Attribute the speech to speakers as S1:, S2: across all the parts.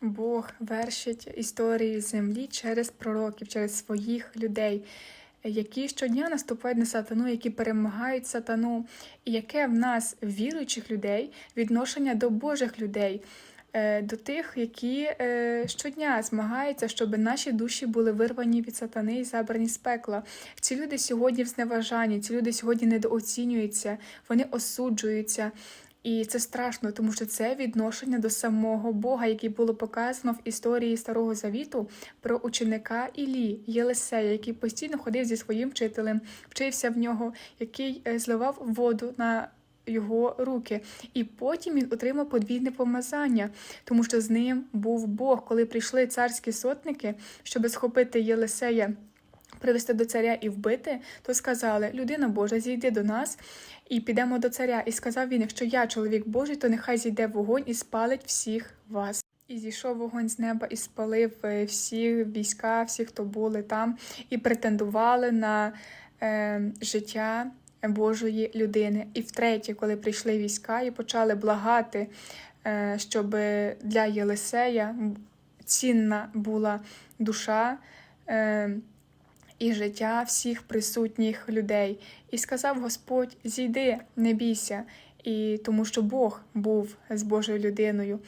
S1: Бог вершить історію землі через пророків, через своїх людей, які щодня наступають на сатану, які перемагають сатану, і яке в нас віруючих людей відношення до Божих людей, е, до тих, які е, щодня змагаються, щоб наші душі були вирвані від сатани і забрані з пекла. Ці люди сьогодні в зневажанні, ці люди сьогодні недооцінюються, вони осуджуються. І це страшно, тому що це відношення до самого Бога, яке було показано в історії Старого Завіту про ученика Ілі Єлисея, який постійно ходив зі своїм вчителем, вчився в нього, який е, зливав воду на його руки. І потім він отримав подвійне помазання, тому що з ним був Бог, коли прийшли царські сотники, щоб схопити Єлисея. Привести до царя і вбити, то сказали: Людина Божа, зійди до нас і підемо до царя. І сказав він: Якщо я чоловік Божий, то нехай зійде вогонь і спалить всіх вас. І зійшов вогонь з неба і спалив е, всі війська, всі, хто були там, і претендували на е, життя Божої людини. І втретє, коли прийшли війська і почали благати, е, щоб для Єлисея цінна була душа. Е, і життя всіх присутніх людей. І сказав Господь: зійди, не бійся, і тому що Бог був з Божою людиною.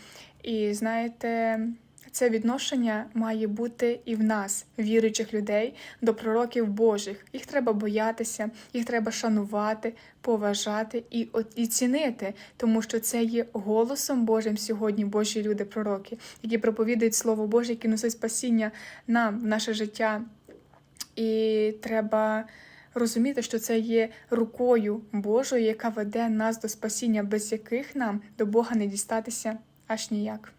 S1: І знаєте, це відношення має бути і в нас, віруючих людей, до пророків Божих. Їх треба боятися, їх треба шанувати, поважати і, і цінити, тому що це є голосом Божим сьогодні, Божі люди, пророки, які проповідують Слово Боже, які несуть спасіння нам в наше життя. І треба розуміти, що це є рукою Божою, яка веде нас до спасіння, без яких нам до Бога не дістатися аж ніяк.